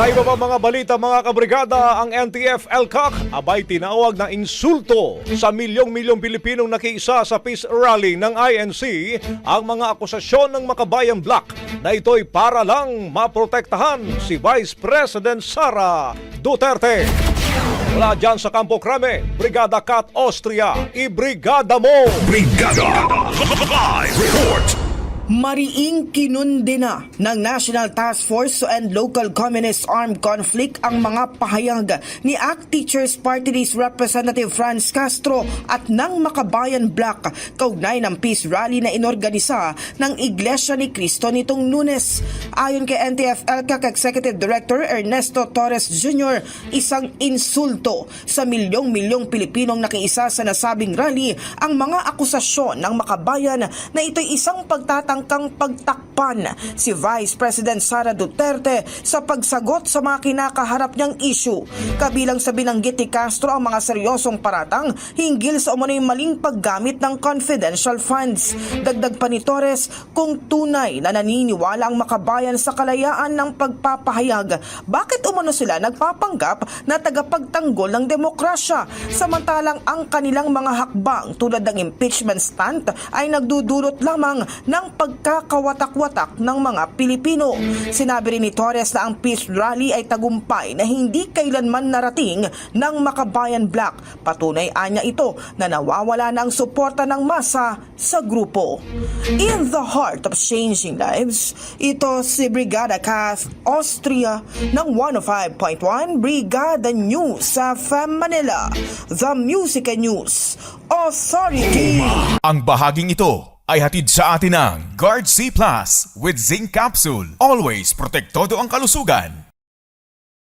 Sa iba pa mga balita mga kabrigada, ang NTF LCAC abay tinawag na insulto sa milyong-milyong Pilipinong nakiisa sa peace rally ng INC ang mga akusasyon ng Makabayan Black na ito'y para lang maprotektahan si Vice President Sara Duterte. Mula dyan sa Campo Crame, Brigada Kat Austria, ibrigada mo! Brigada Live Report Mariing kinundina ng National Task Force to End Local Communist Armed Conflict ang mga pahayag ni ACT Teachers Party List Representative Franz Castro at ng Makabayan Black kaugnay ng peace rally na inorganisa ng Iglesia ni Cristo nitong lunes. Ayon kay NTF-ELCAC Executive Director Ernesto Torres Jr., isang insulto sa milyong-milyong Pilipinong nakiisa sa nasabing rally ang mga akusasyon ng Makabayan na ito'y isang pagtatangkang pagtakpan si Vice President Sara Duterte sa pagsagot sa mga kinakaharap niyang issue. Kabilang sa binanggit ni Castro ang mga seryosong paratang hinggil sa umano'y maling paggamit ng confidential funds. Dagdag pa ni Torres, kung tunay na naniniwala ang makabayan sa kalayaan ng pagpapahayag, bakit umano sila nagpapanggap na tagapagtanggol ng demokrasya samantalang ang kanilang mga hakbang tulad ng impeachment stunt ay nagdudulot lamang ng pagkakawatak-watak ng mga Pilipino. Sinabi rin ni Torres na ang peace rally ay tagumpay na hindi kailanman narating ng Makabayan Black. Patunay anya ito na nawawala na ang suporta ng masa sa grupo. In the heart of changing lives, ito si Brigada Kath Austria ng 105.1 Brigada News sa FM Manila, The Music and News Authority. Ang bahaging ito ay hatid sa atin ng Guard C Plus with Zinc Capsule. Always protektado ang kalusugan.